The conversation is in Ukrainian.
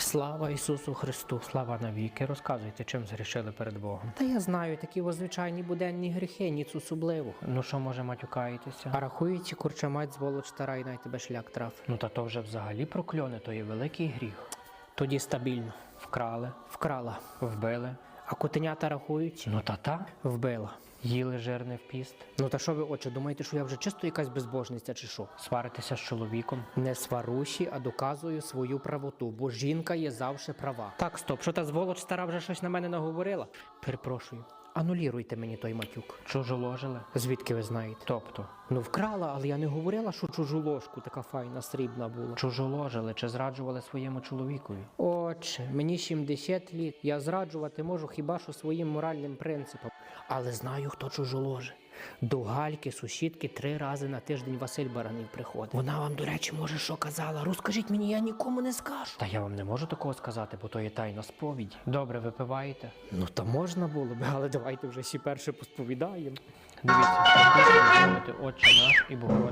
Слава Ісусу Христу, слава навіки. Розказуйте, чим згрішили перед Богом. Та я знаю, такі о звичайні буденні гріхи, ніц особливого. Ну що може матюкаєтеся? А рахується, курча мать зволоч стара і най тебе шлях трав. Ну та то вже взагалі прокльони, то є великий гріх. Тоді стабільно. Вкрали, вкрала, вбили. А котенята рахують? Ну та та вбила. Їли жирне в піст. Ну та що ви, очі, думаєте, що я вже чисто якась безбожниця чи що? Сваритися з чоловіком? Не сваруші, а доказую свою правоту, бо жінка є завжди права. Так, стоп, що та зволоч стара вже щось на мене наговорила? Перепрошую. Ануліруйте мені той матюк. Чужоложили? Звідки ви знаєте? Тобто? Ну вкрала, але я не говорила, що чужу ложку така файна, срібна була. Чужоложили чи зраджували своєму чоловікові? Отче, мені 70 літ. Я зраджувати можу хіба що своїм моральним принципом. Але знаю, хто чужоложе. До Гальки, сусідки, три рази на тиждень Василь Баранів приходить. Вона вам, до речі, може, що казала. Розкажіть мені, я нікому не скажу. Та я вам не можу такого сказати, бо то є тайна сповідь. Добре, випиваєте? Ну та можна було б, але давайте вже всі перше посповідаємо. Дивіться, отче наш і Богородиця.